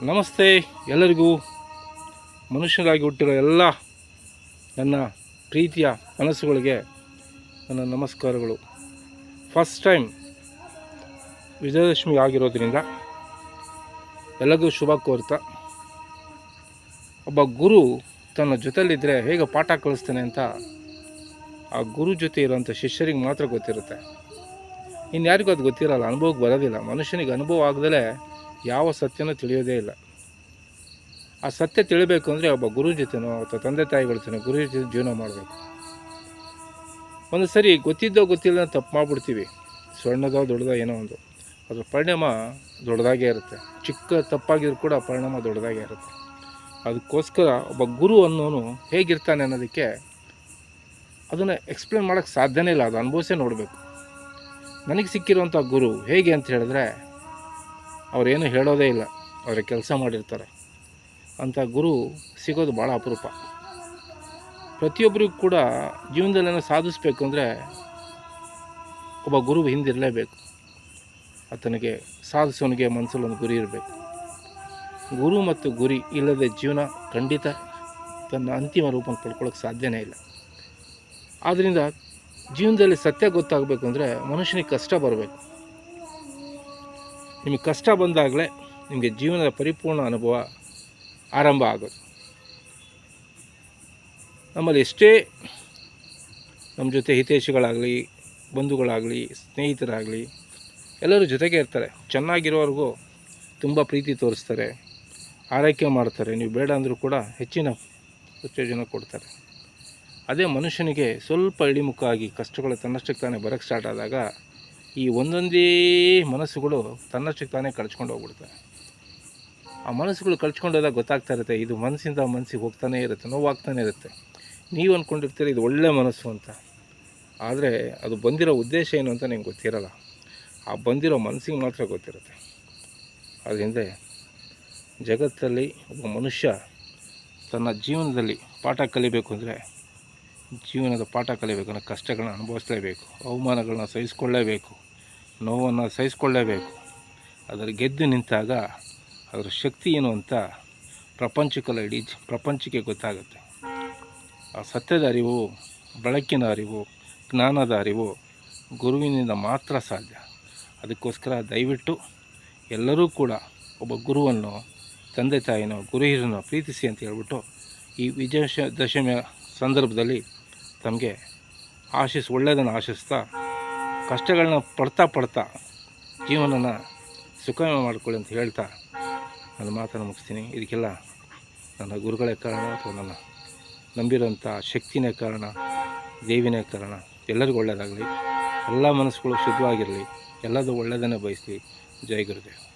ನಮಸ್ತೆ ಎಲ್ಲರಿಗೂ. ಮನುಷ್ಯರಾಗಿ ಹುಟ್ಟಿರೋ ಎಲ್ಲ ನನ್ನ ಪ್ರೀತಿಯ ಮನಸ್ಸುಗಳಿಗೆ ನನ್ನ ನಮಸ್ಕಾರಗಳು. ಫಸ್ಟ್ ಟೈಮ್ ವಿಜಯದಶಮಿ ಆಗಿರೋದ್ರಿಂದ ಎಲ್ಲರಿಗೂ ಶುಭ ಕೋರ್ತ. ಒಬ್ಬ ಗುರು ತನ್ನ ಜೊತೆಯಲ್ಲಿದ್ದರೆ ಹೇಗೆ ಪಾಠ ಕಳಿಸ್ತಾನೆ ಅಂತ ಆ ಗುರು ಜೊತೆ ಇರೋಂಥ ಶಿಷ್ಯರಿಗೆ ಮಾತ್ರ ಗೊತ್ತಿರುತ್ತೆ. ಇನ್ಯಾರಿಗೂ ಅದು ಗೊತ್ತಿರಲ್ಲ, ಅನುಭವಕ್ಕೆ ಬರೋದಿಲ್ಲ. ಮನುಷ್ಯನಿಗೆ ಅನುಭವ ಆಗದಲೇ ಯಾವ ಸತ್ಯನೂ ತಿಳಿಯೋದೇ ಇಲ್ಲ. ಆ ಸತ್ಯ ತಿಳಿಬೇಕು ಅಂದರೆ ಒಬ್ಬ ಗುರು ಜೊತೆನೋ ಅಥವಾ ತಂದೆ ತಾಯಿಗಳ ಜೊತೆ ಗುರು ಜೊತೆ ಜೀವನ ಮಾಡಬೇಕು. ಒಂದು ಸರಿ ಗೊತ್ತಿದ್ದೋ ಗೊತ್ತಿಲ್ಲ ತಪ್ಪು ಮಾಡಿಬಿಡ್ತೀವಿ. ಸಣ್ಣದೋ ದೊಡ್ಡದೋ ಏನೋ ಒಂದು. ಅದರ ಪರಿಣಾಮ ದೊಡ್ಡದಾಗೇ ಇರುತ್ತೆ. ಚಿಕ್ಕ ತಪ್ಪಾಗಿದ್ರು ಕೂಡ ಪರಿಣಾಮ ದೊಡ್ಡದಾಗೇ ಇರುತ್ತೆ. ಅದಕ್ಕೋಸ್ಕರ ಒಬ್ಬ ಗುರು ಅನ್ನೋನು ಹೇಗಿರ್ತಾನೆ ಅನ್ನೋದಕ್ಕೆ ಅದನ್ನು ಎಕ್ಸ್ಪ್ಲೇನ್ ಮಾಡೋಕ್ಕೆ ಸಾಧ್ಯನೇ ಇಲ್ಲ. ಅದು ಅನುಭವಿಸೇ ನೋಡಬೇಕು. ನನಗೆ ಸಿಕ್ಕಿರುವಂಥ ಗುರು ಹೇಗೆ ಅಂತ ಹೇಳಿದ್ರೆ, ಅವರೇನು ಹೇಳೋದೇ ಇಲ್ಲ. ಅವರ ಕೆಲಸ ಮಾಡಿರ್ತಾರೆ. ಅಂಥ ಗುರು ಸಿಗೋದು ಭಾಳ ಅಪರೂಪ. ಪ್ರತಿಯೊಬ್ಬರಿಗೂ ಕೂಡ ಜೀವನದಲ್ಲಿ ಏನೋ ಸಾಧಿಸ್ಬೇಕು ಅಂದರೆ ಒಬ್ಬ ಗುರು ಹಿಂದಿರಲೇಬೇಕು. ಆತನಿಗೆ ಸಾಧಿಸೋನಿಗೆ ಮನಸ್ಸಲ್ಲಿ ಒಂದು ಗುರಿ ಇರಬೇಕು. ಗುರು ಮತ್ತು ಗುರಿ ಇಲ್ಲದೆ ಜೀವನ ಖಂಡಿತ ತನ್ನ ಅಂತಿಮ ರೂಪವನ್ನು ಪಡ್ಕೊಳ್ಳೋಕ್ಕೆ ಸಾಧ್ಯನೇ ಇಲ್ಲ. ಆದ್ದರಿಂದ ಜೀವನದಲ್ಲಿ ಸತ್ಯ ಗೊತ್ತಾಗಬೇಕು ಅಂದರೆ ಮನುಷ್ಯನಿಗೆ ಕಷ್ಟ ಬರಬೇಕು. ನಿಮಗೆ ಕಷ್ಟ ಬಂದಾಗಲೇ ನಿಮಗೆ ಜೀವನದ ಪರಿಪೂರ್ಣ ಅನುಭವ ಆರಂಭ ಆಗೋದು. ನಮ್ಮಲ್ಲಿ ಎಷ್ಟೇ ನಮ್ಮ ಜೊತೆ ಹಿತೈಷಿಗಳಾಗಲಿ, ಬಂಧುಗಳಾಗಲಿ, ಸ್ನೇಹಿತರಾಗಲಿ, ಎಲ್ಲರೂ ಜೊತೆಗೆ ಇರ್ತಾರೆ. ಚೆನ್ನಾಗಿರೋರಿಗೂ ತುಂಬ ಪ್ರೀತಿ ತೋರಿಸ್ತಾರೆ, ಆರೈಕೆ ಮಾಡ್ತಾರೆ. ನೀವು ಬೇಡ ಅಂದರೂ ಕೂಡ ಹೆಚ್ಚಿನ ಉತ್ತೇಜನ ಕೊಡ್ತಾರೆ. ಅದೇ ಮನುಷ್ಯನಿಗೆ ಸ್ವಲ್ಪ ಇಳಿಮುಖವಾಗಿ ಕಷ್ಟಗಳು ತನ್ನಷ್ಟಕ್ಕೆ ತಾನೇ ಬರೋಕ್ಕೆ ಸ್ಟಾರ್ಟ್ ಆದಾಗ ಈ ಒಂದೊಂದೇ ಮನಸ್ಸುಗಳು ತನ್ನಷ್ಟಕ್ಕೆ ತಾನೇ ಕಳ್ಚ್ಕೊಂಡು ಹೋಗ್ಬಿಡ್ತವೆ ಆ ಮನಸ್ಸುಗಳು ಕಳ್ಚ್ಕೊಂಡೋದಾಗ ಗೊತ್ತಾಗ್ತಾ ಇರುತ್ತೆ, ಇದು ಮನಸ್ಸಿಂದ ಮನಸ್ಸಿಗೆ ಹೋಗ್ತಾನೇ ಇರುತ್ತೆ, ನೋವಾಗ್ತಾನೆ ಇರುತ್ತೆ. ನೀವು ಅಂದ್ಕೊಂಡಿರ್ತೀರಿ ಇದು ಒಳ್ಳೆ ಮನಸ್ಸು ಅಂತ. ಆದರೆ ಅದು ಬಂದಿರೋ ಉದ್ದೇಶ ಏನು ಅಂತ ನಿಮ್ಗೆ ಗೊತ್ತಿರಲ್ಲ. ಆ ಬಂದಿರೋ ಮನಸ್ಸಿಗೆ ಮಾತ್ರ ಗೊತ್ತಿರುತ್ತೆ. ಅದರಿಂದ ಜಗತ್ತಲ್ಲಿ ಒಬ್ಬ ಮನುಷ್ಯ ತನ್ನ ಜೀವನದಲ್ಲಿ ಪಾಠ ಕಲಿಬೇಕು ಅಂದರೆ ಜೀವನದ ಪಾಠ ಕಲಿಯಬೇಕು ಕಷ್ಟಗಳನ್ನ ಅನುಭವಿಸಲೇಬೇಕು, ಅವಮಾನಗಳನ್ನ ಸಹಿಸಿಕೊಳ್ಳಲೇಬೇಕು ನೋವನ್ನು ಸಹಿಸ್ಕೊಳ್ಳೇಬೇಕು. ಅದರ ಗೆದ್ದು ನಿಂತಾಗ ಅದರ ಶಕ್ತಿ ಏನು ಅಂತ ಪ್ರಪಂಚಕ್ಕೆಲ್ಲ ಇಡೀ ಪ್ರಪಂಚಕ್ಕೆ ಗೊತ್ತಾಗುತ್ತೆ. ಆ ಸತ್ಯದ ಅರಿವು, ಬೆಳಕಿನ ಅರಿವು, ಜ್ಞಾನದ ಅರಿವು ಗುರುವಿನಿಂದ ಮಾತ್ರ ಸಾಧ್ಯ. ಅದಕ್ಕೋಸ್ಕರ ದಯವಿಟ್ಟು ಎಲ್ಲರೂ ಕೂಡ ಒಬ್ಬ ಗುರುವನ್ನು, ತಂದೆ ತಾಯಿನೋ ಗುರು ಪ್ರೀತಿಸಿ ಅಂತ ಹೇಳ್ಬಿಟ್ಟು ಈ ವಿಜಯ ದಶಮಿಯ ಸಂದರ್ಭದಲ್ಲಿ ತಮಗೆ ಆಶಿಸ್ ಒಳ್ಳೆಯದನ್ನು ಆಶಿಸ್ತಾ, ಕಷ್ಟಗಳನ್ನ ಪಡ್ತಾ ಪಡ್ತಾ ಜೀವನನ ಸುಖಮಯ ಮಾಡ್ಕೊಳ್ಳಿ ಅಂತ ಹೇಳ್ತಾ ನನ್ನ ಮಾತನ್ನು ಮುಗಿಸ್ತೀನಿ. ಇದಕ್ಕೆಲ್ಲ ನನ್ನ ಗುರುಗಳೇ ಕಾರಣ ಅಥವಾ ನನ್ನ ನಂಬಿರೋಂಥ ಶಕ್ತಿನೇ ಕಾರಣ, ದೇವಿನೇ ಕಾರಣ, ಎಲ್ಲರಿಗೂ ಒಳ್ಳೆಯದಾಗಲಿ ಎಲ್ಲ ಮನಸ್ಸುಗಳು ಶುದ್ಧವಾಗಿರಲಿ. ಎಲ್ಲದೂ ಒಳ್ಳೆಯದನ್ನೇ ಬಯಸ್ತೀವಿ ಜೈ ಗುರುದೇವ್.